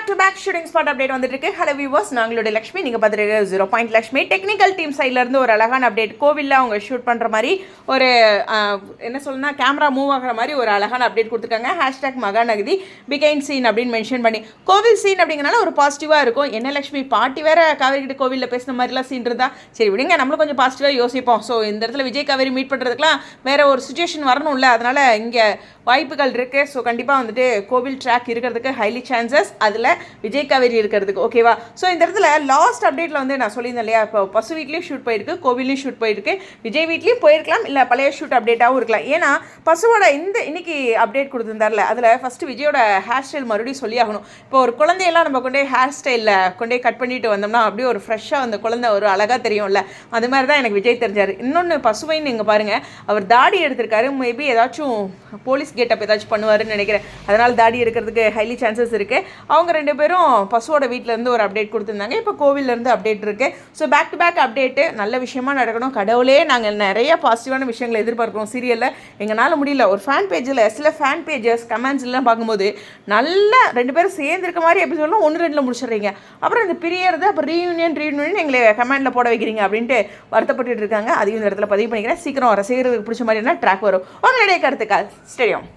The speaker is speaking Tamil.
Back to back shooting spot update வந்துட்டு இருக்கு ஹலோ வியூவர்ஸ் நாங்களுடைய லக்ஷ்மி. நீங்கள் பார்த்துட்டு zero point Lakshmi. Technical team சைட்லேருந்து ஒரு அழகான அப்டேட் கோவிலில் அவங்க ஷூட் பண்ணுற மாதிரி ஒரு என்ன சொல்லணும்னா கேமரா மூவ் ஆகிற மாதிரி ஒரு அழகான அப்டேட் கொடுத்துருக்காங்க. ஹேஷ்டாக் மகாநகதி பிகைன் சீன் அப்படின்னு மென்ஷன் பண்ணி. கோவில் சீன் அப்படிங்கிறனால ஒரு பாசிட்டிவாக இருக்கும். என்ன லக்ஷ்மி பாட்டி வேற காவேரி கிட்ட கோவிலில் பேசின மாதிரிலாம் சீன் இருந்தால் சரி விடுங்க நம்மளும் கொஞ்சம் பாசிட்டிவாக யோசிப்போம். ஸோ இந்த இடத்துல விஜய் காவேரி மீட் பண்ணுறதுக்குலாம் வேற ஒரு சுச்சுவேஷன் வரணும்ல. அதனால் இங்கே வாய்ப்புகள் இருக்குது ஸோ கண்டிப்பாக வந்துட்டு கோவில் ட்ராக் இருக்கிறதுக்கு ஹைலி சான்சஸ் அதில் விஜய் காவேரி இருக்கிறதுக்கு ஓகேவா ஸோ இந்த இடத்துல லாஸ்ட் அப்டேட்டில் வந்து நான் சொல்லியிருந்தேன் இல்லையா? இப்போ பசு வீட்லேயும் ஷூட் போயிருக்கு கோவிலையும் ஷூட் போயிருக்கு. விஜய் வீட்லேயும் போயிருக்கலாம் இல்லை பழைய ஷூட் அப்டேட்டாகவும் இருக்கலாம். ஏன்னா பசுவோட இந்த இன்னைக்கு அப்டேட் கொடுத்துருந்தார்ல அதில் ஃபஸ்ட்டு விஜயோட ஹேர் ஸ்டைல் மறுபடியும் சொல்லி ஆகணும் இப்போ ஒரு குழந்தையெல்லாம் நம்ம கொண்டே ஹேர் ஸ்டைலில் கொண்டே கட் பண்ணிட்டு வந்தோம்னா அப்படியே ஒரு ஃப்ரெஷ்ஷாக அந்த குழந்தை ஒரு அழகாக தெரியும்ல. அது மாதிரி தான் எனக்கு விஜய் தெரிஞ்சார். இன்னொன்று பசுவைன்னு நீங்கள் பாருங்கள் அவர் தாடி எடுத்திருக்காரு. மேபி ஏதாச்சும் போலீஸ் கெட்டப் ஏதாச்சும் பண்ணுவாருன்னு நினைக்கிறேன். அதனால் தாடி இருக்கிறதுக்கு ஹைலி சான்சஸ் இருக்குது அவங்க ரெண்டு பேரும் பசுவோட வீட்டிலேருந்து இருந்து ஒரு அப்டேட் கொடுத்துருந்தாங்க. இப்போ கோவிலேருந்து அப்டேட் இருக்குது so back to back update நல்ல விஷயமா நடக்கணும். கடவுளே நாங்கள் நிறைய பாசிட்டிவான விஷயங்களை எதிர்பார்க்குறோம் சீரியலில் எங்களால் முடியல. ஒரு ஃபேன் பேஜில் சில ஃபேன் பேஜஸ் கமெண்ட்ஸ்லாம் பார்க்கும்போது நல்ல ரெண்டு பேரும் சேர்ந்துருக்க மாதிரி எபிசோட்லாம் ஒன்று ரெண்டில் முடிச்சிடுறீங்க. அப்புறம் இந்த பிரியறது அப்புறம் ரீயூனியன் ரீயூனியன் எங்களை கமெண்டில் போட வைக்கிறீங்க அப்படின்ட்டு வருத்தப்பட்டுட்டு இருக்காங்க. அதையும் இந்த இடத்துல பதிவு பண்ணிக்கிறேன். சீக்கிரம் ரசிகர்களுக்கு பிடிச்ச மாதிரினா ட்ராக் வரும். உங்களுடைய கருத்துக்கா ஸ்டேடியம்